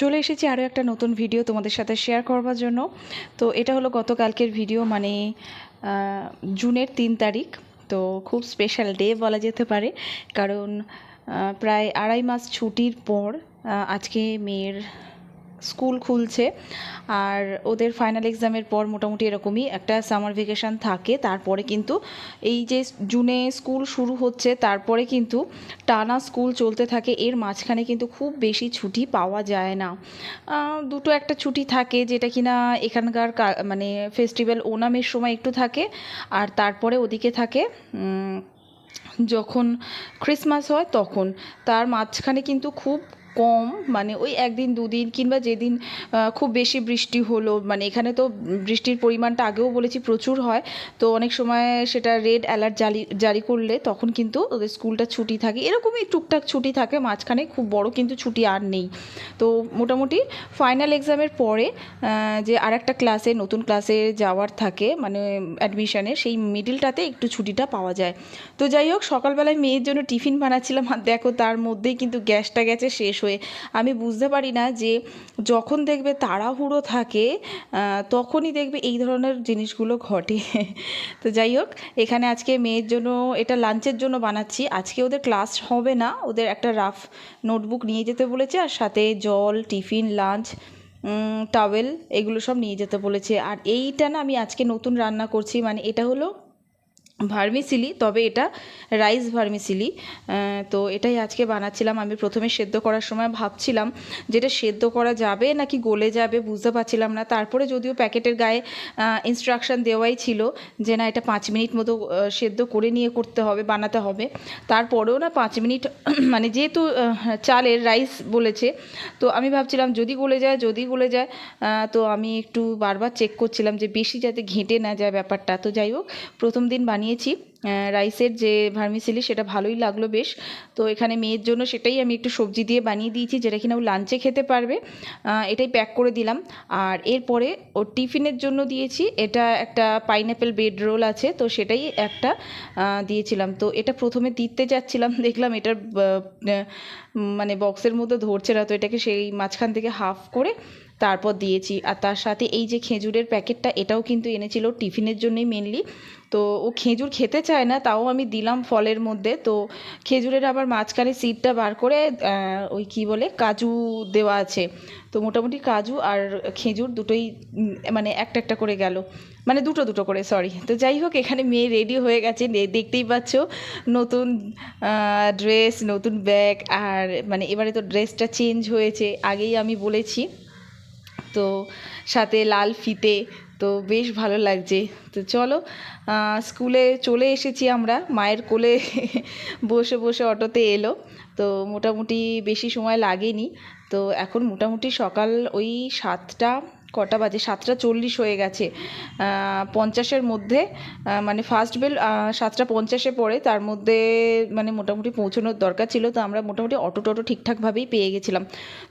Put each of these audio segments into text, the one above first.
চলে এসেছি আরও একটা নতুন ভিডিও তোমাদের সাথে শেয়ার করবার জন্য। তো এটা হলো গতকালকের ভিডিও মানে জুনের তিন তারিখ। তো খুব স্পেশাল ডে বলা যেতে পারে। কারণ প্রায় আড়াই মাস ছুটির পর আজকে মেয়ের স্কুল খুলছে। আর ওদের ফাইনাল এক্সামের পর মোটামুটি এরকমই একটা সামার ভেকেশন থাকে। তারপরে কিন্তু এই যে জুনে স্কুল শুরু হচ্ছে, তারপরে কিন্তু টানা স্কুল চলতে থাকে। এর মাঝখানে কিন্তু খুব বেশি ছুটি পাওয়া যায় না। দুটো একটা ছুটি থাকে যেটা কিনা এখানকার মানে ফেস্টিভ্যাল ওনামের সময় একটু থাকে। আর তারপরে ওদিকে থাকে যখন ক্রিসমাস হয় তখন। তার মাঝখানে কিন্তু খুব কম মানে ওই একদিন, দুদিন কিংবা যেদিন খুব বেশি বৃষ্টি হলো মানে এখানে তো বৃষ্টির পরিমাণটা আগেও বলেছি প্রচুর হয়, তো অনেক সময় সেটা রেড অ্যালার্ট জারি জারি করলে তখন কিন্তু ওদের স্কুলটা ছুটি থাকে। এরকমই টুকটাক ছুটি থাকে, মাঝখানে খুব বড় কিন্তু ছুটি আর নেই। তো মোটামুটি ফাইনাল এক্সামের পরে যে আর একটা ক্লাসে নতুন ক্লাসে যাওয়ার থাকে মানে অ্যাডমিশানে সেই মিডিলটাতে একটু ছুটিটা পাওয়া যায়। তো যাই হোক, সকালবেলায় মেয়ের জন্য টিফিন বানাচ্ছিলাম দেখো তার মধ্যেই কিন্তু গ্যাসটা গেছে, শেষ হয়ে আমি বুঝতে পারি না যে যখন দেখবে তাড়াহুড়ো থাকে তখনই দেখবে এই ধরনের জিনিসগুলো ঘটে। তো যাই হোক, এখানে আজকে মেয়ের জন্য, এটা লাঞ্চের জন্য বানাচ্ছি। আজকে ওদের ক্লাস হবে না, ওদের একটা রাফ নোটবুক নিয়ে যেতে বলেছে, আর সাথে জল, টিফিন, লাঞ্চ টাওয়েল, এগুলো সব নিয়ে যেতে বলেছে। আর এইটা না আমি আজকে নতুন রান্না করছি মানে এটা হলো ভার্মিসিলি, তবে এটা রাইস ভার্মিসিলি তো এটাই আজকে বানাচ্ছিলাম। আমি প্রথমে সেদ্ধ করার সময় ভাবছিলাম যেটা সেদ্ধ করা যাবে নাকি গলে যাবে, বুঝতে পারছিলাম না। তারপরে যদিও প্যাকেটের গায়ে ইনস্ট্রাকশন দেওয়াই ছিল যে না, এটা পাঁচ মিনিট মতো সেদ্ধ করে নিয়ে করতে হবে, বানাতে হবে। তারপরেও না পাঁচ মিনিট মানে যেহেতু চালের রাইস বলেছে, তো আমি ভাবছিলাম যদি গলে যায়, যদি গলে যায় তো আমি একটু বারবার চেক করছিলাম যে বেশি যাতে ঘেঁটে না যায় ব্যাপারটা। তো যাই হোক, প্রথম দিন বানিয়েছি। রাইসের যে ভার্মিসিলি সেটা ভালোই লাগল বেশ। তো এখানে মেয়ের জন্য সেটাই আমি একটু সবজি দিয়ে বানিয়ে দিয়েছি, যেটা কিনা ও লাঞ্চে খেতে পারবে। এটাই প্যাক করে দিলাম। আর এরপরে ওর টিফিনের জন্য দিয়েছি, এটা একটা পাইনঅ্যাপেল ব্রেড রোল আছে, তো সেটাই একটা দিয়েছিলাম। তো এটা প্রথমে দিতে যাচ্ছিলাম, দেখলাম এটার মানে বক্সের মধ্যে ধরছে না, তো এটাকে সেই মাঝখান থেকে হাফ করে তারপর দিয়েছি। আর তার সাথে এই যে খেজুরের প্যাকেটটা, এটাও কিন্তু এনেছিল টিফিনের জন্যই মেনলি তো ও খেজুর খেতে চায় না, তাও আমি দিলাম ফলের মধ্যে। তো খেজুরের আবার মাঝখানে সিডটা বার করে ওই কি বলে, কাজু দেওয়া আছে। তো মোটামুটি কাজু আর খেজুর দুটোই মানে একটা একটা করে গেল। মানে দুটো দুটো করে সরি তো যাই হোক, এখানে মেয়ে রেডি হয়ে গেছে। দেখতেই পাচ্ছ, নতুন ড্রেস নতুন ব্যাগ আর মানে এবারে তো ড্রেসটা চেঞ্জ হয়েছে। আগেই আমি বলেছি তো সাথে লাল ফিতে, তো বেশ ভালো লাগছে। তো চলো স্কুলে চলে এসেছি আমরা। মায়ের কোলে বসে বসে অটোতে এলো। তো মোটামুটি বেশি সময় লাগেনি। তো এখন মোটামুটি সকাল ওই সাতটা, কটা বাজে? সাতটা চল্লিশ হয়ে গেছে। পঞ্চাশের মধ্যে মানে ফার্স্ট বেল সাতটা পঞ্চাশে পড়ে। তার মধ্যে মানে মোটামুটি পৌঁছানোর দরকার ছিল। তো আমরা মোটামুটি অটো টটো ঠিকঠাকভাবেই পেয়ে গেছিলাম।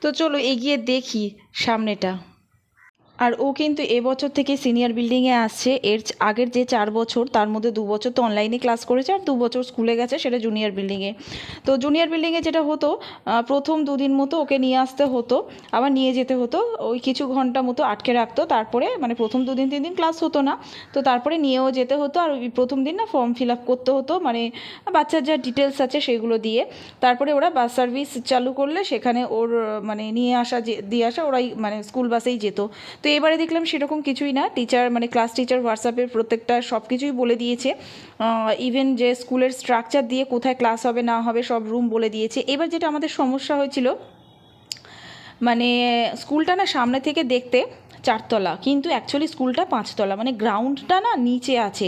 তো চলো এগিয়ে দেখি সামনেটা। আর ও কিন্তু এবছর থেকে সিনিয়র বিল্ডিংয়ে আসছে এর আগের যে চার বছর, তার মধ্যে দু বছর তো অনলাইনে ক্লাস করেছে আর দু বছর স্কুলে গেছে সেটা জুনিয়র বিল্ডিংয়ে তো জুনিয়র বিল্ডিংয়ে যেটা হতো প্রথম দুদিন মতো ওকে নিয়ে আসতে হতো, আবার নিয়ে যেতে হতো। ওই কিছু ঘণ্টা মতো আটকে রাখতো, তারপরে মানে প্রথম দুদিন, তিন দিন ক্লাস হতো না। তো তারপরে নিয়েও যেতে হতো আর ওই প্রথম দিন না ফর্ম ফিল আপ করতে হতো মানে বাচ্চার যা ডিটেলস আছে সেগুলো দিয়ে। তারপরে ওরা বাস সার্ভিস চালু করলে সেখানে ওর মানে নিয়ে আসা যে দিয়ে আসা ওরাই মানে স্কুল বাসেই যেত। তো এবারে দেখলাম সেরকম কিছুই না। টিচার মানে ক্লাস টিচার হোয়াটসঅ্যাপের প্রত্যেকটা সব কিছুই বলে দিয়েছে। ইভেন যে স্কুলের স্ট্রাকচার দিয়ে কোথায় ক্লাস হবে, না হবে, সব রুম বলে দিয়েছে। এবার যেটা আমাদের সমস্যা হয়েছিল মানে স্কুলটা না সামনে থেকে দেখতে চারতলা, কিন্তু অ্যাকচুয়ালি স্কুলটা পাঁচতলা মানে গ্রাউন্ডটা না নিচে আছে।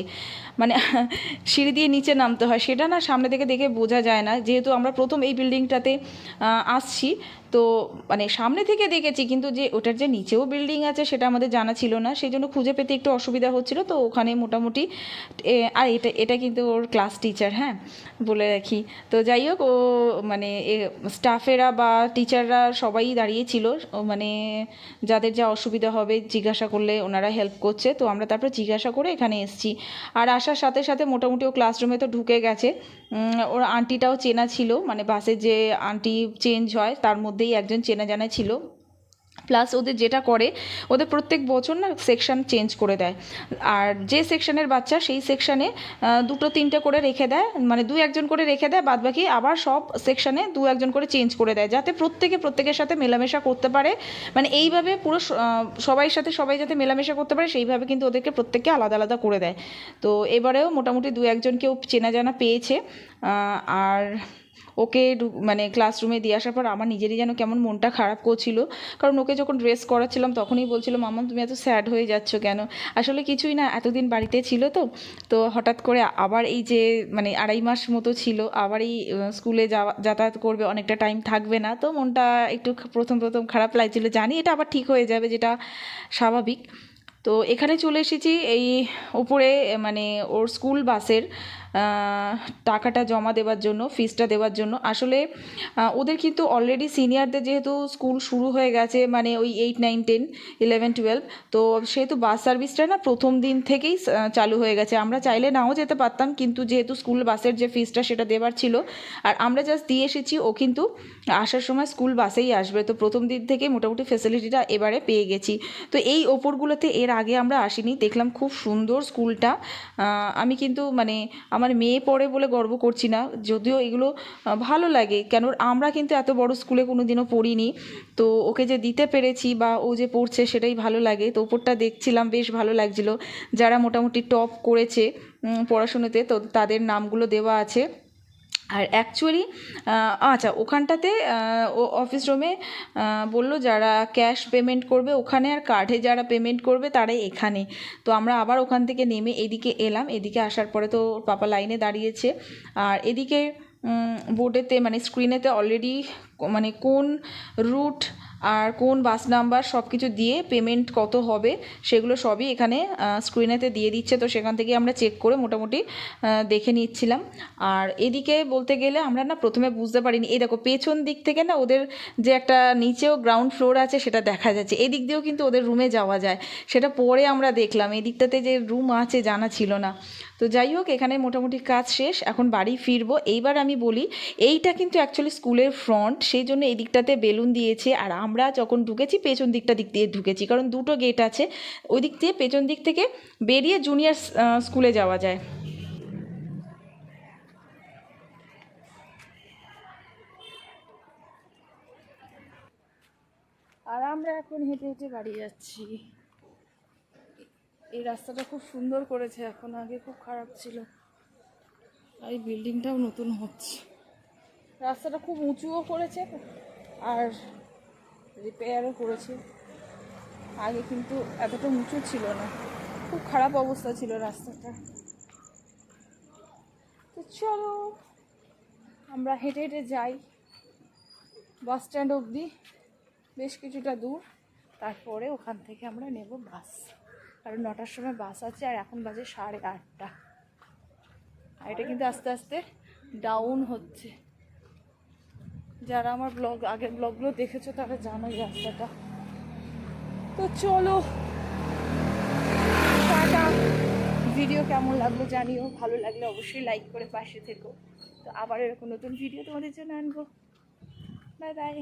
মানে সিঁড়ি দিয়ে নিচে নামতে হয়। সেটা না সামনে থেকে দেখে বোঝা যায় না। যেহেতু আমরা প্রথম এই বিল্ডিংটাতে আসছি তো মানে সামনে থেকে দেখেছি, কিন্তু যে ওটার যে নিচেও বিল্ডিং আছে সেটা আমাদের জানা ছিল না। সেই জন্য খুঁজে পেতে একটু অসুবিধা হচ্ছিল, তো ওখানে মোটামুটি আর এটা এটা কিন্তু ওর ক্লাস টিচার হ্যাঁ বলে রাখি। তো যাই হোক, ও মানে স্টাফেরা বা টিচাররা সবাই দাঁড়িয়েছিল মানে যাদের যা অসুবিধা হবে জিজ্ঞাসা করলে ওনারা হেল্প করছে, তো আমরা তারপরে জিজ্ঞাসা করে এখানে এসেছি। আর আসার সাথে সাথে মোটামুটি ও ক্লাসরুমে তো ঢুকে গেছে। ওর আন্টিটাও চেনা ছিল মানে বাসে যে আন্টি চেঞ্জ হয়, তার মধ্যেই একজন চেনা জানা ছিল। প্লাস ওদের যেটা করে, ওদের প্রত্যেক বছর না সেকশন চেঞ্জ করে দেয়। আর যে সেকশনের বাচ্চা সেই সেকশানে দুটো তিনটে করে রেখে দেয় মানে দু একজন করে রেখে দেয় বাদ বাকি আবার সব সেকশানে দু একজন করে চেঞ্জ করে দেয়, যাতে প্রত্যেকে প্রত্যেকের সাথে মেলামেশা করতে পারে। মানে এইভাবে পুরো সবাই সাথে সবাই যাতে মেলামেশা করতে পারে, সেইভাবে কিন্তু ওদেরকে প্রত্যেককে আলাদা আলাদা করে দেয়। তো এবারেও মোটামুটি দু একজনকেও চেনা জানা পেয়েছে। আর ওকে মানে ক্লাসরুমে দিয়ে আসার পর আমার নিজেরই যেন কেমন মনটা খারাপ করছিল। কারণ ওকে যখন ড্রেস করাচ্ছিলাম তখনই বলছিল মামা তুমি এত স্যাড হয়ে যাচ্ছ কেন? আসলে কিছুই না, এতদিন বাড়িতে ছিল তো। তো হঠাৎ করে আবার এই যে মানে আড়াই মাস মতো ছিল, আবার এই স্কুলে যাওয়া, যাতায়াত করবে, অনেকটা টাইম থাকবে না। তো মনটা একটু প্রথম প্রথম খারাপ লাগছিল। জানি এটা আবার ঠিক হয়ে যাবে, যেটা স্বাভাবিক। তো এখানে চলে এসেছি এই উপরে মানে ওর স্কুল বাসের টাকাটা জমা দেওয়ার জন্য ফিসটা দেওয়ার জন্য। আসলে ওদের কিন্তু অলরেডি সিনিয়রদের যেহেতু স্কুল শুরু হয়ে গেছে মানে ওই eight nine ten eleven twelve তো সেহেতু বাস সার্ভিসটা না প্রথম দিন থেকেই চালু হয়ে গেছে। আমরা চাইলে নাও যেতে পারতাম, কিন্তু যেহেতু স্কুল বাসের যে ফিসটা সেটা দেওয়ার ছিল, আর আমরা জাস্ট দিয়ে এসেছি, ও কিন্তু আসার সময় স্কুল বাসেই আসবে। তো প্রথম দিন থেকে মোটামুটি ফেসিলিটিটা এবারে পেয়ে গেছি। তো এই ওপরগুলোতে এর আগে আমরা আসিনি, দেখলাম খুব সুন্দর স্কুলটা আমি কিন্তু মানে আমার মেয়ে পড়ে বলে গর্ব করছি না, যদিও এগুলো ভালো লাগে। কেন, আমরা কিন্তু এত বড় স্কুলে কোনো দিনও পড়িনি। তো ওকে যে দিতে পেরেছি বা ও যে পড়ছে সেটাই ভালো লাগে। তো ওপরটা দেখছিলাম, বেশ ভালো লাগছিল। যারা মোটামুটি টপ করেছে পড়াশুনোতে, তো তাদের নামগুলো দেওয়া আছে। আর অ্যাকচুয়ালি আচ্ছা ওখানটাতে ও অফিস রুমে বলল যারা ক্যাশ পেমেন্ট করবে, ওখানে আর কার্ডে যারা পেমেন্ট করবে, তারাই এখানে। তো আমরা আবার ওখান থেকে নেমে এদিকে এলাম। এদিকে আসার পরে তো পাপা লাইনে দাঁড়িয়েছে। আর এদিকে বোর্ডেতে মানে স্ক্রিনেতে অলরেডি মানে কোন রুট আর কোন বাস নাম্বার সব কিছু দিয়ে পেমেন্ট কত হবে, সেগুলো সবই এখানে স্ক্রিনেতে দিয়ে দিচ্ছে। তো সেখান থেকে আমরা চেক করে মোটামুটি দেখে নিচ্ছিলাম। আর এদিকে বলতে গেলে আমরা না প্রথমে বুঝতে পারিনি। এই দেখো, পেছন দিক থেকে না ওদের যে একটা নিচেও গ্রাউন্ড ফ্লোর আছে, সেটা দেখা যাচ্ছে। এদিক দিয়েও কিন্তু ওদের রুমে যাওয়া যায়। সেটা পরে আমরা দেখলাম। এদিকটাতে যে রুম আছে, জানা ছিল না। তো যাই হোক, এখানে মোটামুটি কাজ শেষ। এখন বাড়ি ফিরবো। এইবার আমি বলি, এইটা কিন্তু অ্যাকচুয়ালি স্কুলের ফ্রন্ট সেই জন্য এদিকটাতে বেলুন দিয়েছে। আর আমরা যখন ঢুকেছি, পেছন দিকটা দিক দিয়ে ঢুকেছি। কারণ দুটো গেট আছে, ওই দিক দিয়ে পেছন দিক থেকে বেরিয়ে জুনিয়র স্কুলে যাওয়া যায়। আর আমরা এখন হেঁটে হেঁটে বাড়ি যাচ্ছি। এই রাস্তাটা খুব সুন্দর করেছে এখন, আগে খুব খারাপ ছিল। আর এই বিল্ডিংটাও নতুন হচ্ছে। রাস্তাটা খুব উঁচুও করেছে, আর রিপেয়ারও করেছে। আগে কিন্তু এতটা উঁচু ছিল না। খুব খারাপ অবস্থা ছিল রাস্তাটা। তো চলো, আমরা হেঁটে হেঁটে যাই। বাস স্ট্যান্ড অবধি, বেশ কিছুটা দূর। তারপরে ওখান থেকে আমরা নেব বাস। কারণ নটার সময় বাস আছে আর এখন বাজে সাড়ে আটটা। আর এটা কিন্তু আস্তে আস্তে ডাউন হচ্ছে। যারা আমার ব্লগ আগের ব্লগগুলো দেখেছ, তারা জানো রাস্তাটা। তো চলো ভিডিও কেমন লাগল জানিও, ভালো লাগলে অবশ্যই লাইক করে পাশে থেকো। তো আবার এরকম নতুন ভিডিও তোমাদের জন্য আনব। Bye bye